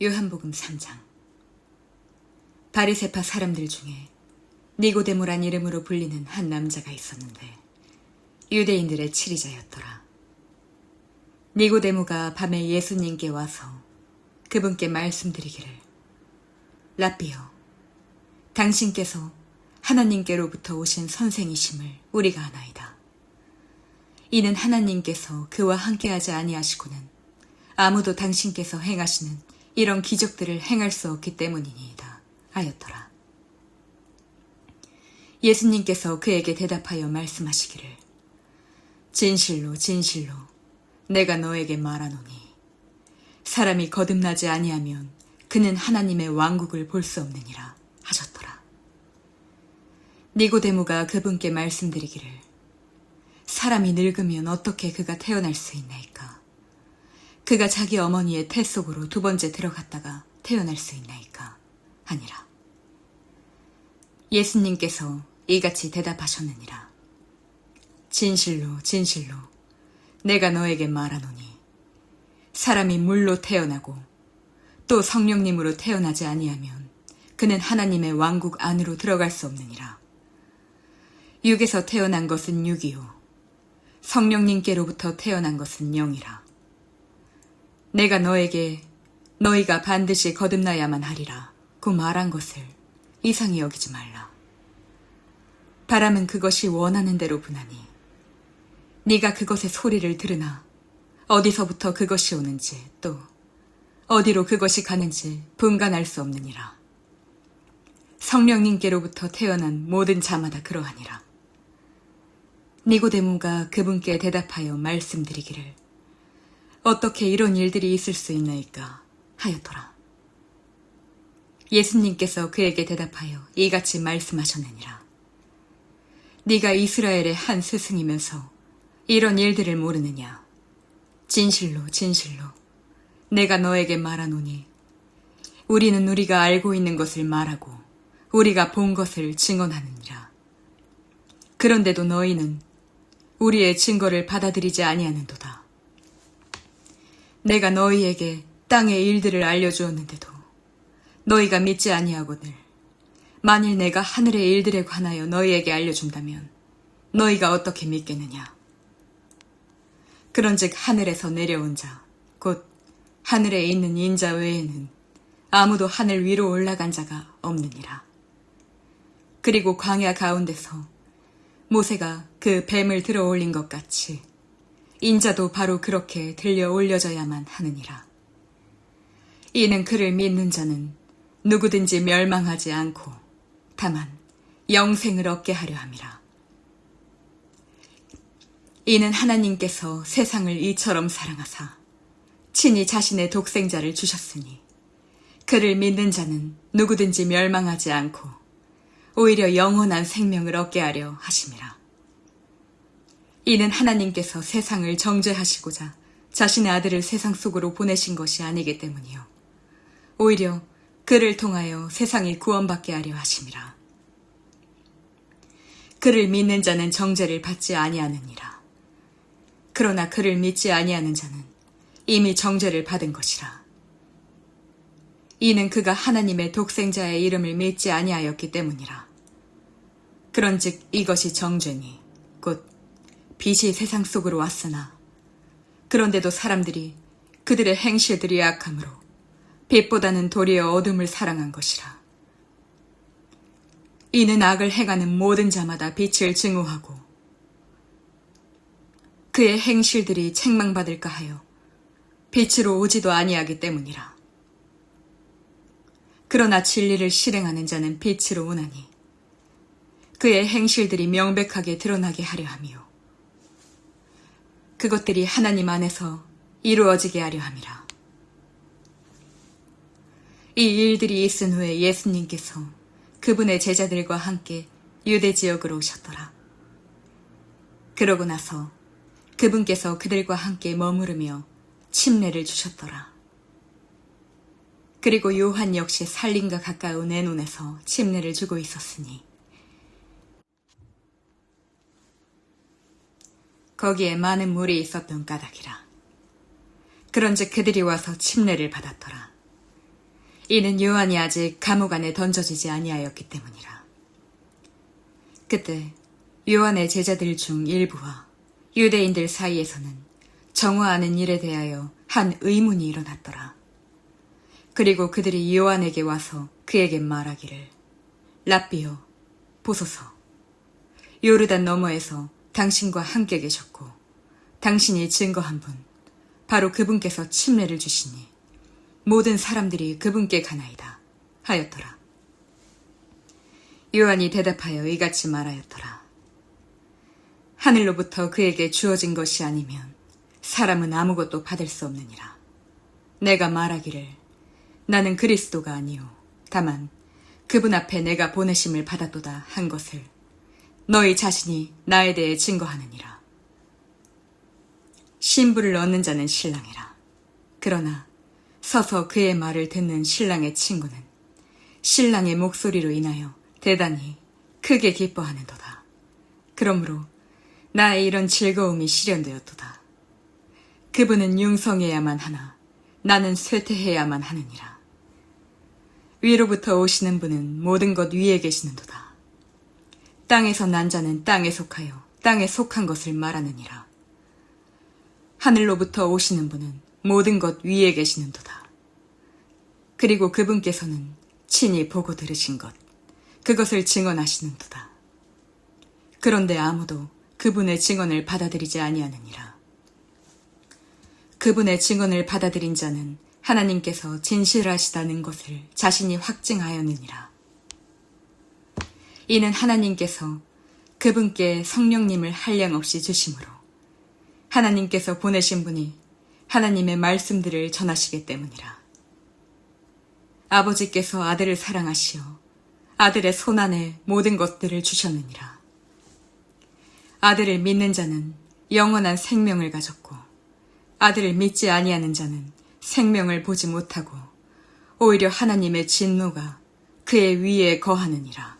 요한복음 3장 바리세파 사람들 중에 니고데모란 이름으로 불리는 한 남자가 있었는데 유대인들의 치리자였더라. 니고데모가 밤에 예수님께 와서 그분께 말씀드리기를 라비요 당신께서 하나님께로부터 오신 선생이심을 우리가 아나이다. 이는 하나님께서 그와 함께하지 아니하시고는 아무도 당신께서 행하시는 이런 기적들을 행할 수 없기 때문이니이다. 하였더라. 예수님께서 그에게 대답하여 말씀하시기를 진실로 진실로 내가 너에게 말하노니 사람이 거듭나지 아니하면 그는 하나님의 왕국을 볼 수 없느니라 하셨더라. 니고데모가 그분께 말씀드리기를 사람이 늙으면 어떻게 그가 태어날 수 있나이까? 그가 자기 어머니의 태 속으로 두 번째 들어갔다가 태어날 수 있나이까? 아니라. 예수님께서 이같이 대답하셨느니라. 진실로, 진실로, 내가 너에게 말하노니, 사람이 물로 태어나고 또 성령님으로 태어나지 아니하면 그는 하나님의 왕국 안으로 들어갈 수 없느니라. 육에서 태어난 것은 육이요. 성령님께로부터 태어난 것은 영이라. 내가 너에게 너희가 반드시 거듭나야만 하리라. 그 말한 것을 이상히 여기지 말라. 바람은 그것이 원하는 대로 부나니 네가 그것의 소리를 들으나 어디서부터 그것이 오는지 또 어디로 그것이 가는지 분간할 수 없느니라. 성령님께로부터 태어난 모든 자마다 그러하니라. 니고데모가 그분께 대답하여 말씀드리기를 어떻게 이런 일들이 있을 수 있나이까 하였더라. 예수님께서 그에게 대답하여 이같이 말씀하셨느니라. 네가 이스라엘의 한 스승이면서 이런 일들을 모르느냐? 진실로 진실로 내가 너에게 말하노니 우리는 우리가 알고 있는 것을 말하고 우리가 본 것을 증언하느니라. 그런데도 너희는 우리의 증거를 받아들이지 아니하는도다. 내가 너희에게 땅의 일들을 알려주었는데도 너희가 믿지 아니하거늘 만일 내가 하늘의 일들에 관하여 너희에게 알려준다면 너희가 어떻게 믿겠느냐? 그런즉 하늘에서 내려온 자, 곧 하늘에 있는 인자 외에는 아무도 하늘 위로 올라간 자가 없느니라. 그리고 광야 가운데서 모세가 그 뱀을 들어 올린 것 같이 인자도 바로 그렇게 들려 올려져야만 하느니라. 이는 그를 믿는 자는 누구든지 멸망하지 않고 다만 영생을 얻게 하려 함이라. 이는 하나님께서 세상을 이처럼 사랑하사 친히 자신의 독생자를 주셨으니 그를 믿는 자는 누구든지 멸망하지 않고 오히려 영원한 생명을 얻게 하려 하심이라. 이는 하나님께서 세상을 정죄하시고자 자신의 아들을 세상 속으로 보내신 것이 아니기 때문이요. 오히려 그를 통하여 세상이 구원받게 하려 하심이라. 그를 믿는 자는 정죄를 받지 아니하느니라. 그러나 그를 믿지 아니하는 자는 이미 정죄를 받은 것이라. 이는 그가 하나님의 독생자의 이름을 믿지 아니하였기 때문이라. 그런즉 이것이 정죄니 곧 빛이 세상 속으로 왔으나 그런데도 사람들이 그들의 행실들이 악함으로 빛보다는 도리어 어둠을 사랑한 것이라. 이는 악을 행하는 모든 자마다 빛을 증오하고 그의 행실들이 책망받을까 하여 빛으로 오지도 아니하기 때문이라. 그러나 진리를 실행하는 자는 빛으로 오나니 그의 행실들이 명백하게 드러나게 하려 함이요. 그것들이 하나님 안에서 이루어지게 하려 함이라. 이 일들이 있은 후에 예수님께서 그분의 제자들과 함께 유대 지역으로 오셨더라. 그러고 나서 그분께서 그들과 함께 머무르며 침례를 주셨더라. 그리고 요한 역시 살림과 가까운 애논에서 침례를 주고 있었으니 거기에 많은 물이 있었던 까닭이라. 그런즉 그들이 와서 침례를 받았더라. 이는 요한이 아직 감옥 안에 던져지지 아니하였기 때문이라. 그때 요한의 제자들 중 일부와 유대인들 사이에서는 정화하는 일에 대하여 한 의문이 일어났더라. 그리고 그들이 요한에게 와서 그에게 말하기를 라비오 보소서 요르단 너머에서 당신과 함께 계셨고 당신이 증거한 분 바로 그분께서 침례를 주시니 모든 사람들이 그분께 가나이다 하였더라. 요한이 대답하여 이같이 말하였더라. 하늘로부터 그에게 주어진 것이 아니면 사람은 아무것도 받을 수 없느니라. 내가 말하기를 나는 그리스도가 아니요 다만 그분 앞에 내가 보내심을 받았도다 한 것을 너희 자신이 나에 대해 증거하느니라. 신부를 얻는 자는 신랑이라. 그러나 서서 그의 말을 듣는 신랑의 친구는 신랑의 목소리로 인하여 대단히 크게 기뻐하는도다. 그러므로 나의 이런 즐거움이 실현되었도다. 그분은 융성해야만 하나 나는 쇠퇴해야만 하느니라. 위로부터 오시는 분은 모든 것 위에 계시는도다. 땅에서 난 자는 땅에 속하여 땅에 속한 것을 말하느니라. 하늘로부터 오시는 분은 모든 것 위에 계시는도다. 그리고 그분께서는 친히 보고 들으신 것, 그것을 증언하시는도다. 그런데 아무도 그분의 증언을 받아들이지 아니하느니라. 그분의 증언을 받아들인 자는 하나님께서 진실하시다는 것을 자신이 확증하였느니라. 이는 하나님께서 그분께 성령님을 한량없이 주심으로 하나님께서 보내신 분이 하나님의 말씀들을 전하시기 때문이라. 아버지께서 아들을 사랑하시어 아들의 손안에 모든 것들을 주셨느니라. 아들을 믿는 자는 영원한 생명을 가졌고 아들을 믿지 아니하는 자는 생명을 보지 못하고 오히려 하나님의 진노가 그의 위에 거하느니라.